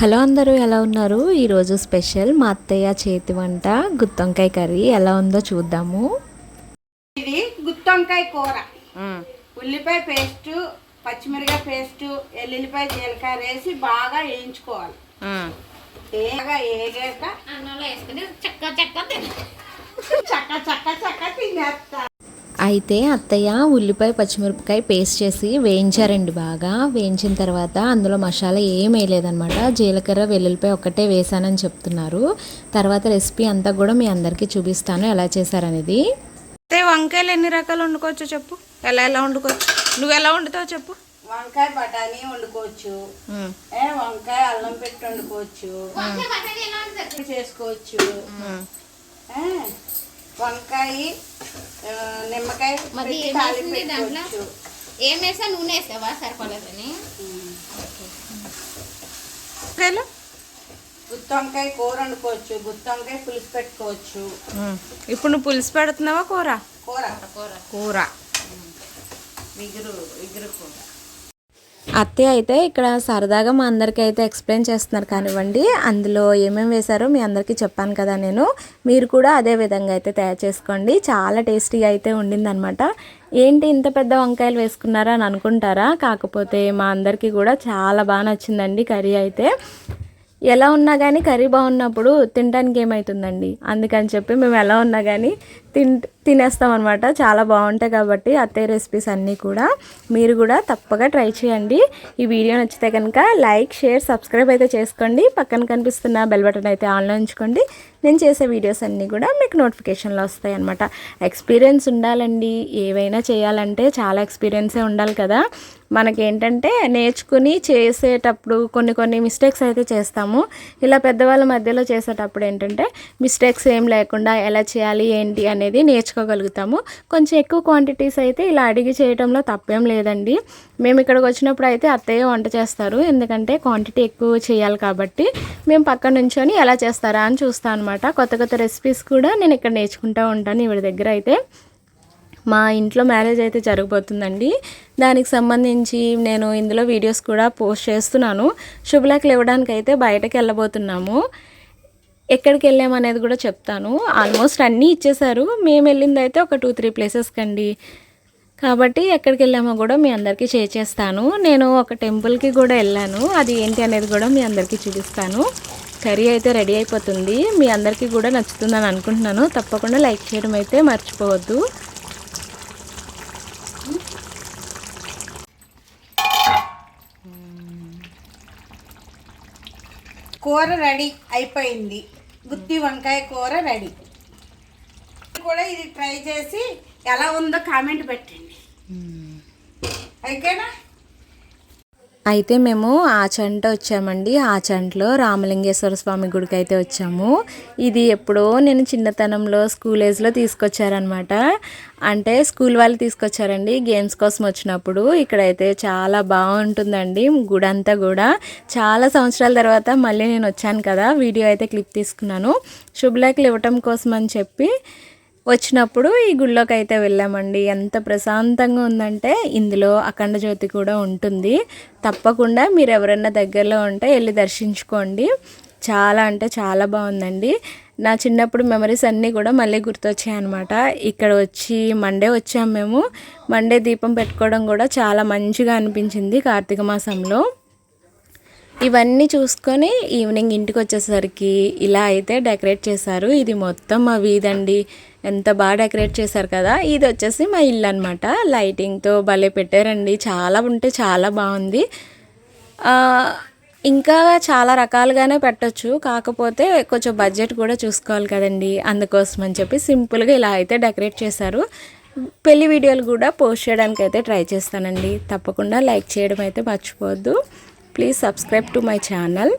Hello అందరూ ఎలా ఉన్నారు? ఈరోజు స్పెషల్ మా అత్తయ్య చేతి వంట గుత్తొంకాయ కర్రీ ఎలా ఉందో చూద్దాము. ఇది గుత్తొంకాయ కూర. ఉల్లిపాయ పేస్ట్ పచ్చిమిరకాయ పేస్ట్ ఎల్లుల్లిపాయ జీలకర్ర వేసి బాగా వేయించుకోవాలి. బాగా వేగాక అన్నంలో వేసుకుని చక్క చక్క తిని చక్క చక్క చక్క తినేస్తా. అయితే అత్తయ్య ఉల్లిపాయ పచ్చిమిరపకాయ పేస్ట్ చేసి వేయించారండి బాగా. వేయించిన తర్వాత అందులో మసాలా ఏం వేయలేదనమాట జీలకర్ర వెల్లుల్లిపాయ ఒక్కటే వేసానని చెప్తున్నారు. తర్వాత రెసిపీ అంతా కూడా మీ అందరికీ చూపిస్తాను. ఎలా చేశారనేది? అయితే వంకాయలు ఎన్ని రకాలు వండుకోవచ్చో చెప్పు? ఎలా ఎలా వండుకోవచ్చు? నువ్వు ఎలా వండుతావు చెప్పు? వంకాయ బఠానీ వండుకోవచ్చు. వంకాయ అల్లం పెట్టి వండుకోవచ్చు. చేసుకోవచ్చు ఏ, వంకాయ ఆ, నిమ్మకాయ మరి దాంట్లో? ఏం వేసా నూనె వేసావా సరిపోలేదని? గుత్తొంకాయ కూర వండుకోవచ్చు. గుత్తొంకాయ పులుసు పెట్టుకోవచ్చు. ఇప్పుడు నువ్వు పులుసు పెడుతున్నావా కూర? కూర. కూర. కూర. విగురు విగురు కూర. అత్తయ్య అయితే ఇక్కడ సరదాగా మా అందరికీ అయితే ఎక్స్ప్లెయిన్ చేస్తున్నారు కానివ్వండి. అందులో ఏమేమి వేశారో మీ అందరికీ చెప్పాను కదా నేను. మీరు కూడా అదే విధంగా అయితే తయారు చేసుకోండి. చాలా టేస్టీగా అయితే ఉండిందనమాట ఏంటి ఇంత పెద్ద వంకాయలు వేసుకున్నారా అని అనుకుంటారా? కాకపోతే మా అందరికీ కూడా చాలా బాగా నచ్చిందండి కర్రీ అయితే. ఎలా ఉన్నా కానీ కర్రీ బాగున్నప్పుడు తినడానికి ఏమవుతుందండి అందుకని చెప్పి మేము ఎలా ఉన్నా కానీ తిన్ తినేస్తాం అనమాట చాలా బాగుంటాయి కాబట్టి అత్తయ్య రెసిపీస్ అన్నీ కూడా మీరు కూడా తప్పగా ట్రై చేయండి. ఈ వీడియో నచ్చితే కనుక లైక్ షేర్ సబ్స్క్రైబ్ అయితే చేసుకోండి. పక్కన కనిపిస్తున్న బెల్ బటన్ అయితే ఆన్లో ఉంచుకోండి. నేను చేసే వీడియోస్ అన్నీ కూడా మీకు నోటిఫికేషన్లో వస్తాయి అనమాట ఎక్స్పీరియన్స్ ఉండాలండి. ఏవైనా చేయాలంటే చాలా ఎక్స్పీరియన్సే ఉండాలి కదా. మనకేంటంటే నేర్చుకుని చేసేటప్పుడు కొన్ని కొన్ని మిస్టేక్స్ అయితే చేస్తాము. ఇలా పెద్దవాళ్ళ మధ్యలో చేసేటప్పుడు ఏంటంటే మిస్టేక్స్ ఏం లేకుండా ఎలా చేయాలి ఏంటి అనేది నేర్చుకోగలుగుతాము. కొంచెం ఎక్కువ క్వాంటిటీస్ అయితే ఇలా అడిగి చేయడంలో తప్పేం లేదండి. మేము ఇక్కడికి వచ్చినప్పుడు అయితే అత్తయ్య వంట చేస్తారు. ఎందుకంటే క్వాంటిటీ ఎక్కువ చేయాలి కాబట్టి మేము పక్కన నుంచొని ఎలా చేస్తారా అని చూస్తాను అనమాట కొత్త కొత్త రెసిపీస్ కూడా నేను ఇక్కడ నేర్చుకుంటూ ఉంటాను ఈవిడ దగ్గర అయితే. మా ఇంట్లో మ్యారేజ్ అయితే జరగబోతుందండి. దానికి సంబంధించి నేను ఇందులో వీడియోస్ కూడా పోస్ట్ చేస్తున్నాను. శుభలేఖలు ఇవ్వడానికి అయితే బయటకు వెళ్ళబోతున్నాము. ఎక్కడికి వెళ్ళామనేది కూడా చెప్తాను. ఆల్మోస్ట్ అన్నీ ఇచ్చేశారు. మేము వెళ్ళింది అయితే ఒక టూ త్రీ ప్లేసెస్కి అండి కాబట్టి ఎక్కడికి వెళ్ళామో కూడా మీ అందరికీ షేర్ చేస్తాను. నేను ఒక టెంపుల్కి కూడా వెళ్ళాను. అది ఏంటి అనేది కూడా మీ అందరికీ చూపిస్తాను. కర్రీ అయితే రెడీ అయిపోతుంది. మీ అందరికీ కూడా నచ్చుతుందని అనుకుంటున్నాను. తప్పకుండా లైక్ చేయడం అయితే మర్చిపోవద్దు. కూర రెడీ అయిపోయింది. గుత్తి వంకాయ కూర రెడీ. కూడా ఇది ట్రై చేసి ఎలా ఉందో కామెంట్ పెట్టండి. అయిపోయినా అయితే మేము ఆచంట వచ్చామండి. ఆచంటలో రామలింగేశ్వర స్వామి గుడికి అయితే వచ్చాము. ఇది ఎప్పుడో నేను చిన్నతనంలో స్కూల్ ఏజ్లో తీసుకొచ్చారనమాట అంటే స్కూల్ వాళ్ళు తీసుకొచ్చారండి. గేమ్స్ కోసం వచ్చినప్పుడు ఇక్కడైతే చాలా బాగుంటుందండి గుడి అంతా కూడా. చాలా సంవత్సరాల తర్వాత మళ్ళీ నేను వచ్చాను కదా. వీడియో అయితే క్లిప్ తీసుకున్నాను. శుభలేఖలు ఇవ్వటం కోసం అని చెప్పి వచ్చినప్పుడు ఈ గుళ్ళోకి అయితే వెళ్ళామండి. ఎంత ప్రశాంతంగా ఉందంటే ఇందులో అఖండ జ్యోతి కూడా ఉంటుంది. తప్పకుండా మీరు ఎవరైనా దగ్గరలో ఉంటే వెళ్ళి దర్శించుకోండి. చాలా అంటే చాలా బాగుందండి. నా చిన్నప్పుడు మెమరీస్ అన్నీ కూడా మళ్ళీ గుర్తొచ్చాయి అనమాట ఇక్కడ వచ్చి మండే వచ్చాము మేము. మండే దీపం పెట్టుకోవడం కూడా చాలా మంచిగా అనిపించింది కార్తీక మాసంలో. ఇవన్నీ చూసుకొని ఈవినింగ్ ఇంటికి వచ్చేసరికి ఇలా అయితే డెకరేట్ చేశారు. ఇది మొత్తం మా వీధండి ఎంత బాగా డెకరేట్ చేశారు కదా ఇది వచ్చేసి మా ఇల్లు అనమాట లైటింగ్తో భలే పెట్టారండి. చాలా ఉంటే చాలా బాగుంది. ఇంకా చాలా రకాలుగానే పెట్టొచ్చు. కాకపోతే కొంచెం బడ్జెట్ కూడా చూసుకోవాలి కదండి. అందుకోసం అని చెప్పి సింపుల్గా ఇలా అయితే డెకరేట్ చేశారు. పెళ్ళి వీడియోలు కూడా పోస్ట్ చేయడానికి అయితే ట్రై చేస్తానండి. తప్పకుండా లైక్ చేయడం అయితే మర్చిపోవద్దు. Please subscribe to my channel